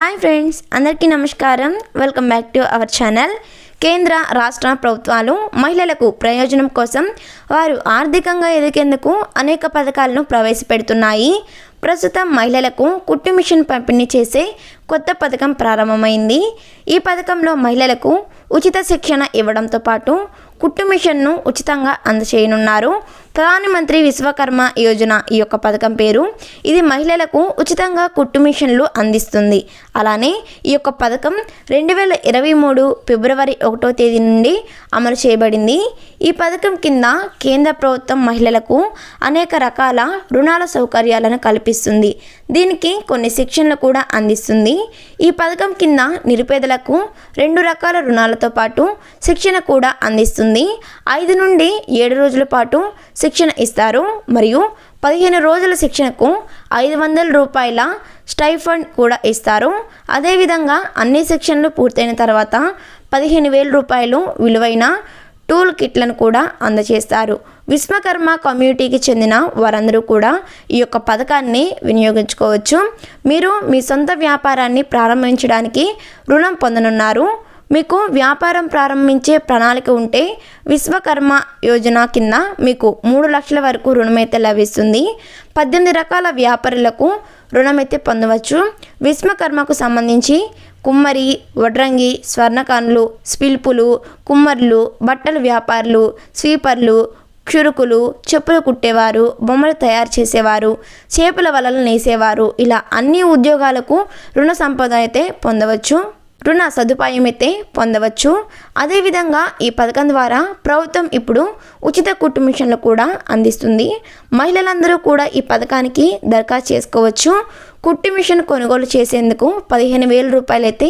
Hi friends అందరికీ నమస్కారం. Welcome back to our channel కేంద్ర రాష్ట్ర ప్రభుత్వాలు మహిళలకు ప్రయోజనం కోసం వారు ఆర్థికంగా ఎదిగేందుకు అనేక పథకాలను ప్రవేశపెడుతున్నాయి. ప్రస్తుతం మహిళలకు కుట్టు మిషన్ పంపిణీ చేసే కొత్త పథకం ప్రారంభమైంది. ఈ పథకంలో మహిళలకు ఉచిత శిక్షణ ఇవ్వడంతో పాటు కుట్టు మిషన్ను ఉచితంగా అందచేయనున్నారు ప్రధానమంత్రి విశ్వకర్మ యోజన ఈ యొక్క పథకం పేరు. ఇది మహిళలకు ఉచితంగా కుట్టు మిషన్లు అందిస్తుంది. అలానే ఈ యొక్క పథకం రెండు వేల ఇరవై మూడు ఫిబ్రవరి ఒకటో తేదీ నుండి అమలు చేయబడింది. ఈ పథకం కింద కేంద్ర ప్రభుత్వం మహిళలకు అనేక రకాల రుణాల సౌకర్యాలను కల్పిస్తుంది. దీనికి కొన్ని శిక్షణలు కూడా అందిస్తుంది. ఈ పథకం కింద నిరుపేదలకు రెండు రకాల రుణాలతో పాటు శిక్షణ కూడా అందిస్తుంది. ఐదు నుండి ఏడు రోజుల పాటు శిక్షణ ఇస్తారు. మరియు పదిహేను రోజుల శిక్షణకు ఐదు వందల రూపాయల స్టైఫండ్ కూడా ఇస్తారు. అదేవిధంగా అన్ని శిక్షణలు పూర్తయిన తర్వాత పదిహేను వేల రూపాయలు విలువైన టూల్ కిట్లను కూడా అందజేస్తారు విశ్వకర్మ కమ్యూనిటీకి చెందిన వారందరూ కూడా ఈ యొక్క పథకాన్ని వినియోగించుకోవచ్చు. మీరు మీ సొంత వ్యాపారాన్ని ప్రారంభించడానికి రుణం పొందనున్నారు. మీకు వ్యాపారం ప్రారంభించే ప్రణాళిక ఉంటే విశ్వకర్మ యోజన కింద మీకు మూడు లక్షల వరకు రుణమైతే లభిస్తుంది. పద్దెనిమిది రకాల వ్యాపారులకు రుణమైతే పొందవచ్చు. విశ్వకర్మకు సంబంధించి కుమ్మరి వడ్రంగి స్వర్ణకాన్లు స్పిల్పులు కుమ్మర్లు బట్టల వ్యాపారులు స్వీపర్లు క్షురుకులు చెప్పులు కుట్టేవారు బొమ్మలు తయారు చేసేవారు చేపల వలలు నేసేవారు ఇలా అన్ని ఉద్యోగాలకు రుణ సంపద అయితే పొందవచ్చు. రుణ సదుపాయమైతే పొందవచ్చు. అదేవిధంగా ఈ పథకం ద్వారా ప్రభుత్వం ఇప్పుడు ఉచిత కుట్టు మిషన్లు కూడా అందిస్తుంది. మహిళలందరూ కూడా ఈ పథకానికి దరఖాస్తు చేసుకోవచ్చు. కుట్టు మిషన్ కొనుగోలు చేసేందుకు పదిహేను వేల రూపాయలైతే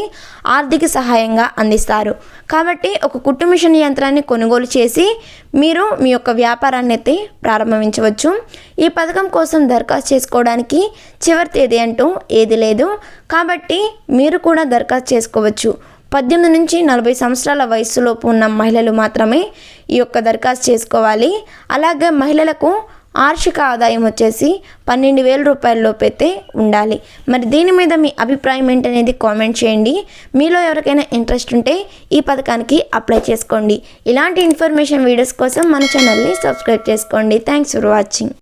ఆర్థిక సహాయంగా అందిస్తారు. కాబట్టి ఒక కుట్టు మిషన్ యంత్రాన్ని కొనుగోలు చేసి మీరు మీ యొక్క వ్యాపారాన్ని అయితే ప్రారంభించవచ్చు. ఈ పథకం కోసం దరఖాస్తు చేసుకోవడానికి చివరి తేదీ అంటూ ఏది లేదు. కాబట్టి మీరు కూడా దరఖాస్తు చేసుకోవచ్చు. పద్దెనిమిది నుంచి నలభై సంవత్సరాల వయసులోపు ఉన్న మహిళలు మాత్రమే ఈ యొక్క దరఖాస్తు చేసుకోవాలి. అలాగే మహిళలకు వార్షిక ఆదాయం వచ్చేసి పన్నెండు వేల రూపాయల అయితే ఉండాలి. మరి దీని మీద మీ అభిప్రాయం ఏంటనేది కామెంట్ చేయండి. మీలో ఎవరికైనా ఇంట్రెస్ట్ ఉంటే ఈ పథకానికి అప్లై చేసుకోండి. ఇలాంటి ఇన్ఫర్మేషన్ వీడియోస్ కోసం మన ఛానల్ని సబ్స్క్రైబ్ చేసుకోండి. Thanks for watching.